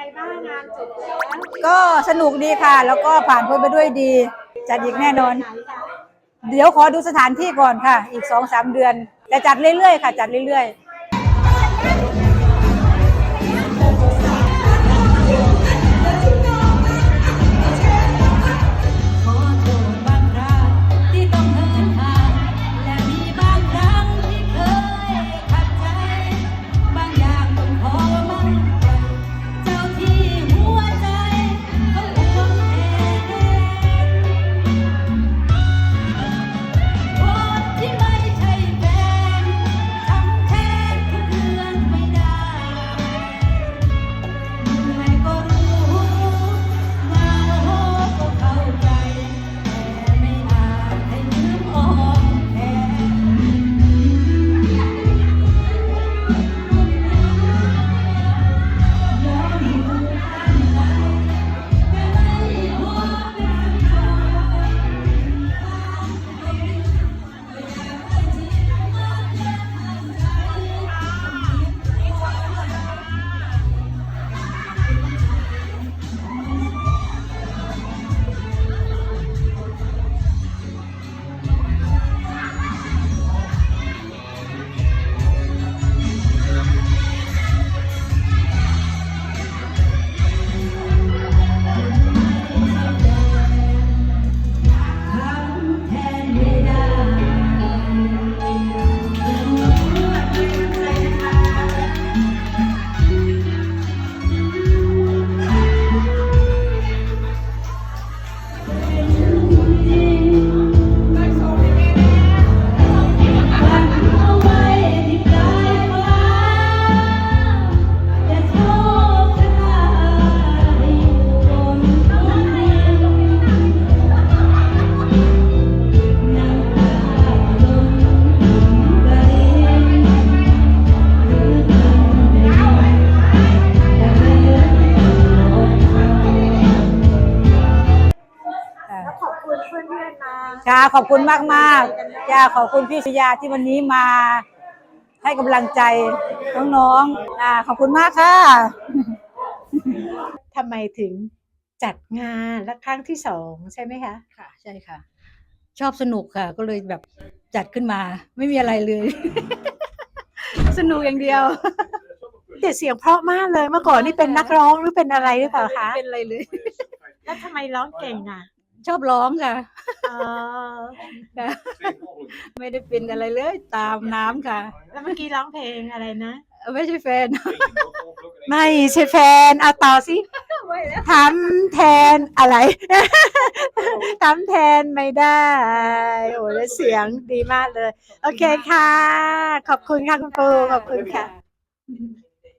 ไงบ้างงานจบแล้วก็สนุกดีค่ะ แล้วก็ผ่านพ้นไปด้วยดี จัดอีกแน่นอน เดี๋ยวขอดูสถานที่ก่อนค่ะ อีกสองสามเดือน แต่จัดเรื่อยๆค่ะ จัดเรื่อยๆ ขอบคุณเพื่อนๆนะค่ะขอบคุณมากมากๆจ้าขอบคุณพี่สุยาที่วันนี้มาให้กำลังใจน้องๆอ่าขอบคุณมากค่ะ ทำไมถึงจัดงานและครั้งที่สองใช่ไหมคะ ค่ะ ใช่ค่ะ ชอบสนุกค่ะ ก็เลยแบบจัดขึ้นมา ไม่มีอะไรเลย สนุกอย่างเดียว แต่เสียงเพราะมากเลยเมื่อก่อนนี่เป็นนักร้องหรือเป็นอะไรหรือเปล่าคะ เป็นอะไรเลย แล้วทำไมร้องเก่งอะ ชอบร้องค่ะ อ๋อค่ะไม่ได้เป็นอะไรเลย ตามน้ำค่ะ แล้วเมื่อกี้ร้องเพลงอะไรนะเออไม่ใช่แฟน ไม่ใช่แฟนเอาต่อสิทำแทนอะไร ทำแทนไม่ได้ โอ้แล้วเสียงดีมากเลย โอเคค่ะ ขอบคุณค่ะคุณปูขอบคุณค่ะ